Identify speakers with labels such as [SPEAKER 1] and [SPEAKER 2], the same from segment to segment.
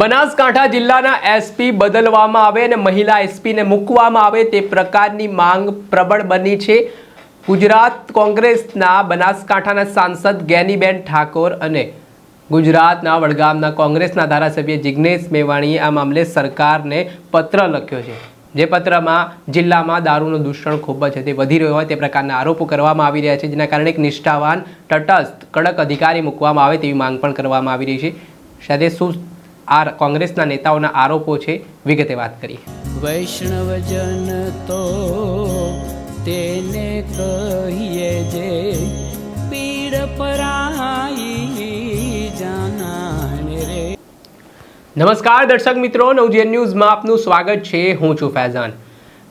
[SPEAKER 1] બનાસકાંઠા જિલ્લાના એસપી બદલવામાં આવે અને મહિલા એસપીને મૂકવામાં આવે તે પ્રકારની માંગ પ્રબળ બની છે. ગુજરાત કોંગ્રેસના બનાસકાંઠાના સાંસદ ગેનીબેન ઠાકોર અને ગુજરાતના વડગામના કોંગ્રેસના ધારાસભ્ય જિજ્ઞેશ મેવાણીએ આ મામલે સરકારને પત્ર લખ્યો છે. જે પત્રમાં જિલ્લામાં દારૂનું દૂષણ ખૂબ જ તે વધી રહ્યો હોય તે પ્રકારના આરોપો કરવામાં આવી રહ્યા છે, જેના કારણે એક નિષ્ઠાવાન, તટસ્થ, કડક અધિકારી મૂકવામાં આવે તેવી માંગ પણ કરવામાં આવી રહી છે. સાથે શું આ કોંગ્રેસના નેતાઓના આરોપો છે. વિગતે વાત કરીએ.
[SPEAKER 2] વૈષ્ણવજન તો તેને કહીએ જે પીડ પરાઈ રે.
[SPEAKER 1] નમસ્કાર દર્શક મિત્રો નવજીએન ન્યૂઝમાં આપનું સ્વાગત છે. હું છું ફૈઝાન.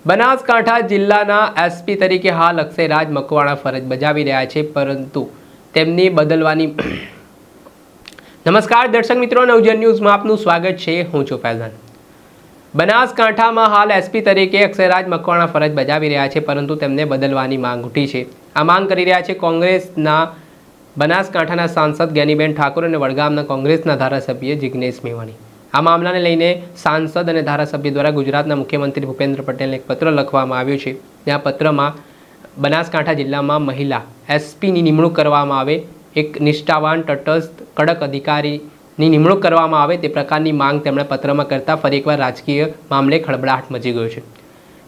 [SPEAKER 1] બનાસકાંઠા જિલ્લાના એસપી તરીકે હાલ અક્ષયરાજ મકવાણા ફરજ બજાવી રહ્યા છે પરંતુ તેમની બદલવાની નમસ્કાર, દર્શક મિત્રો, નવજન ન્યૂઝમાં આપનું સ્વાગત છે. હું છું ફૈઝાન. બનાસકાંઠામાં હાલ એસપી તરીકે અક્ષયરાજ મકવાણા ફરજ બજાવી રહ્યા છે, પરંતુ તેમને બદલવાની માંગ ઉઠી છે. આ માંગ કરી રહ્યા છે કોંગ્રેસના બનાસકાંઠાના સાંસદ જ્ઞાનીબેન ઠાકોર અને વડગામના કોંગ્રેસના ધારાસભ્ય જિજ્ઞેશ મેવાણી. આ મામલાને લઈને સાંસદ અને ધારાસભ્ય દ્વારા ગુજરાતના મુખ્યમંત્રી ભૂપેન્દ્ર પટેલને એક પત્ર લખવામાં આવ્યો છે. ત્યાં પત્રમાં બનાસકાંઠા જિલ્લામાં મહિલા એસપીની નિમણૂક કરવામાં આવે એક નિષ્ઠાવાન, તટસ્થ, કડક અધિકારીની નિમણૂક કરવામાં આવે તે પ્રકારની માંગ તેમણે પત્રમાં કરતાં ફરી એકવાર રાજકીય મામલે ખળબળાટ મચી ગયો છે.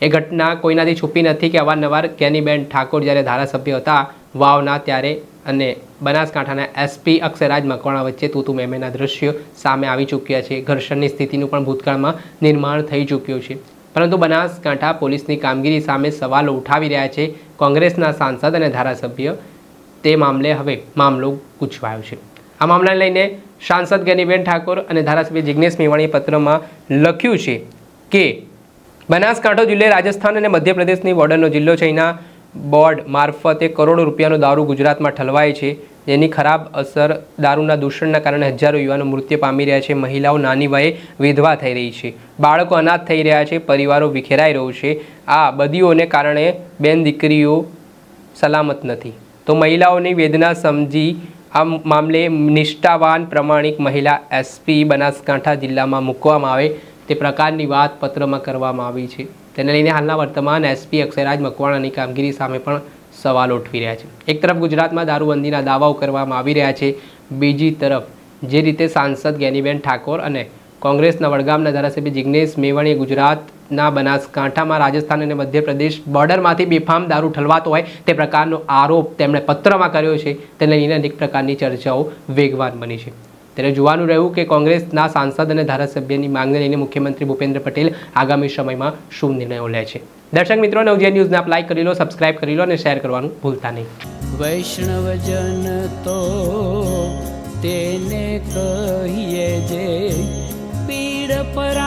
[SPEAKER 1] એ ઘટના કોઈનાથી છુપી નથી કે અવારનવાર કેનીબેન ઠાકોર જ્યારે ધારાસભ્ય હતા, વાવના ત્યારે અને બનાસકાંઠાના એસપી અક્ષરાજ મકવાણા વચ્ચે તૂતુ મેમેના દ્રશ્યો સામે આવી ચૂક્યા છે. ઘર્ષણની સ્થિતિનું પણ ભૂતકાળમાં નિર્માણ થઈ ચૂક્યું છે. પરંતુ બનાસકાંઠા પોલીસની કામગીરી સામે સવાલો ઉઠાવી રહ્યા છે કોંગ્રેસના સાંસદ અને ધારાસભ્ય. તે મામલે હવે મામલો ગૂંચવાયો છે. આ મામલાને લઈને સાંસદ ગેનીબેન ઠાકોર અને ધારાસભ્ય જિજ્ઞેશ મેવાણીએ પત્રમાં લખ્યું છે કે બનાસકાંઠો જિલ્લે રાજસ્થાન અને મધ્યપ્રદેશની બોર્ડરનો જિલ્લો છે. અહીંના બોર્ડ મારફતે કરોડો રૂપિયાનો દારૂ ગુજરાતમાં ઠલવાય છે. જેની ખરાબ અસર દારૂના દૂષણના કારણે હજારો યુવાનો મૃત્યુ પામી રહ્યા છે. મહિલાઓ નાની વયે વિધવા થઈ રહી છે. બાળકો અનાથ થઈ રહ્યા છે. પરિવારો વિખેરાઈ રહ્યું છે. આ બદીઓને કારણે બેન દીકરીઓ સલામત નથી. તો મહિલાઓની વેદના સમજી આ મામલે નિષ્ઠાવાન પ્રમાણિક મહિલા એસપી બનાસકાંઠા જિલ્લામાં મૂકવામાં આવે તે પ્રકારની વાત પત્રમાં કરવામાં આવી છે. તેને લઈને હાલના વર્તમાન એસપી અક્ષયરાજ મકવાણાની કામગીરી સામે પણ સવાલ ઉઠવી રહ્યા છે. એક તરફ ગુજરાતમાં દારૂબંધીના દાવાઓ કરવામાં આવી રહ્યા છે. બીજી તરફ જે રીતે સાંસદ જ્ઞાનીબેન ઠાકોર અને કોંગ્રેસના વડગામના ધારાસભ્ય જિજ્ઞેશ મેવાણીએ ગુજરાતના બનાસકાંઠામાં રાજસ્થાન અને મધ્યપ્રદેશ બોર્ડરમાંથી બેફામ દારૂ ઠલવાતો હોય તે પ્રકારનો આરોપ તેમણે પત્રમાં કર્યો છે. તેને લઈને અનેક પ્રકારની ચર્ચાઓ વેગવાન બની છે. ત્યારે જોવાનું રહ્યું કે કોંગ્રેસના સાંસદ અને ધારાસભ્યની માંગને લઈને મુખ્યમંત્રી ભૂપેન્દ્ર પટેલ આગામી સમયમાં શું નિર્ણયો લે છે. દર્શક મિત્રો, નવજીવન ન્યૂઝને આપ લાઈક કરી લો, સબસ્ક્રાઇબ કરી લો અને શેર કરવાનું ભૂલતા નહીં.
[SPEAKER 2] વૈષ્ણવજન તો તેને કહીએ જે પીડ પરા